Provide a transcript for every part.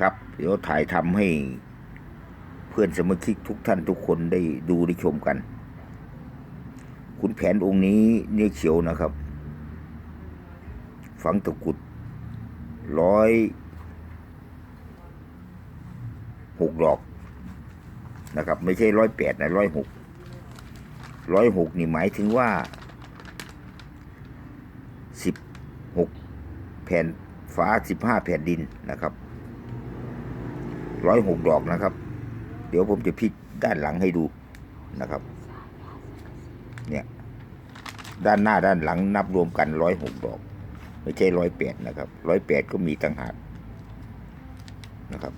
ครับ เดี๋ยวถ่ายทำให้เพื่อนสมาชิกทุกท่านทุกคนได้ดูได้ชมกัน คุณแผนองค์นี้เนื้อเขียวนะครับ ฝังตะกุดร้อยหกดอกนะครับ ไม่ใช่ร้อยแปดนะร้อยหกร้อยหกนี่หมายถึงว่าสิบหกแผ่นฟ้าสิบห้าแผ่นดินนะครับ ร้อยหกดอกนะครับ เดี๋ยวผมจะพลิกด้านหลังให้ดูนะครับ เนี่ย ด้านหน้าด้านหลังนับรวมกันร้อยหกดอก ไม่ใช่ร้อยแปดนะครับร้อยแปดก็มีต่างหากนะครับ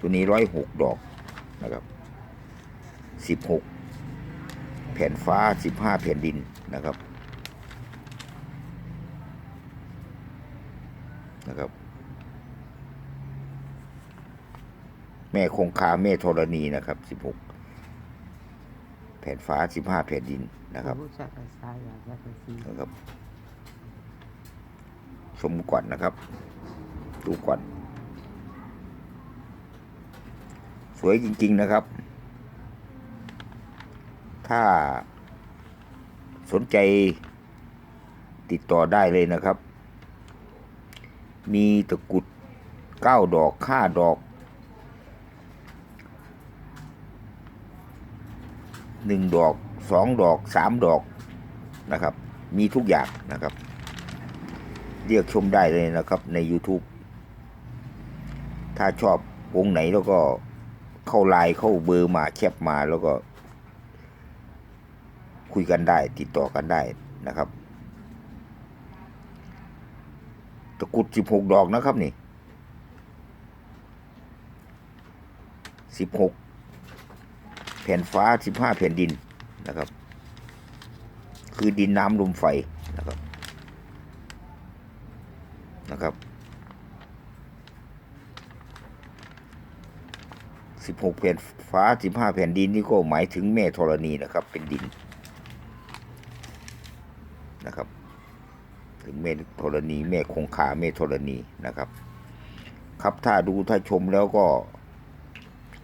ตัวนี้ร้อยหกดอกนะครับสิบหกแผ่นฟ้าสิบห้าแผ่นดินนะครับนะครับ แม่คงคาแม่ธรณีนะครับสิบหกแผ่นฟ้าสิบห้าแผ่นดินนะครับนะครับชมก่อนนะครับดูก่อน สวยจริง ๆนะครับ ถ้าสนใจติดต่อได้เลยนะครับ มีตะกุดเก้าดอกห้าดอก หนึ่งดอกสองดอกสามดอกนะครับ มีทุกอย่างนะครับ เรียกชมได้เลยนะครับใน YouTube ถ้าชอบวงไหนแล้วก็เข้าไลน์เข้าเบอร์มาแคปมาแล้วก็ คุยกันได้ติดต่อกันได้นะครับ ตะกรุดสิบหกดอกนะครับนี่สิบหก แผ่นฟ้าสิบห้าแผ่นดินนะครับ คือดินน้ำลมไฟนะครับนะครับสิบหกแผ่นฟ้าสิบห้าแผ่นดินนี่ก็หมายถึงแม่ธรณีนะครับ เป็นดินนะครับ ถึงแม่ธรณีแม่คงคาแม่ธรณีนะครับ ครับถ้าดูถ้าชมแล้วก็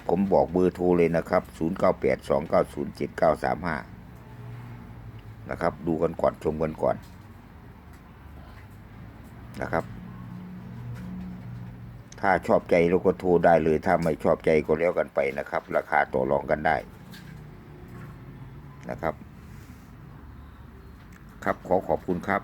ผมบอกเบอร์โทรเลยนะครับ 0982907935 นะครับ ดูกันก่อนชมกันก่อน นะครับ ถ้าชอบใจเราก็โทรได้เลย ถ้าไม่ชอบใจก็แล้วกันไปนะครับ ราคาต่อรองกันได้ นะครับ ครับขอขอบคุณครับ